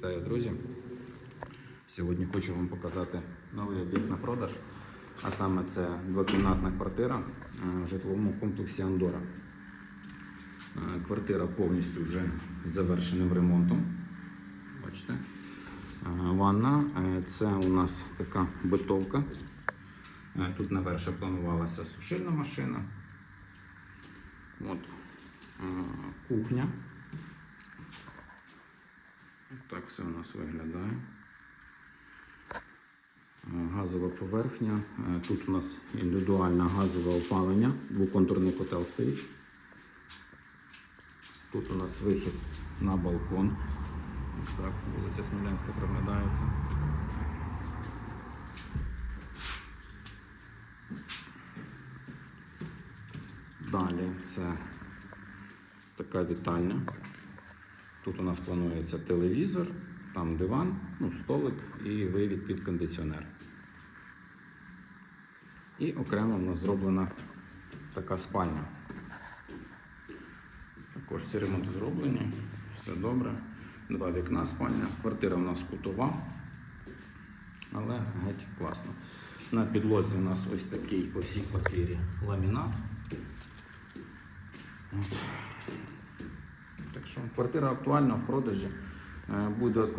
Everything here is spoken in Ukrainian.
Вітаю, друзі! Сьогодні хочу вам показати новий об'єкт на продаж, а саме це двокімнатна квартира е, в житловому комплексі Андора. Е, Квартира повністю вже з завершеним ремонтом. Бачите? Е, Ванна це у нас така битовка. Тут наверше планувалася сушильна машина. От кухня. Так все у нас виглядає. Е, Газова поверхня. Е, Тут у нас індивідуальне газове опалення, двоконтурний котел стоїть. Тут у нас вихід на балкон. Ось так, вулиця Смілянська проглядається. Далі це така вітальня. Тут у нас планується телевізор, там диван, ну, столик і вивід під кондиціонер. І окремо в нас зроблена така спальня. Також ці ремонт зроблені, все добре. Два вікна спальня. Квартира у нас кутова, але геть класно. На підлозі у нас ось такий по всій квартирі ламінат. Так що квартира актуальна в продажі. Е, Будуть додаткові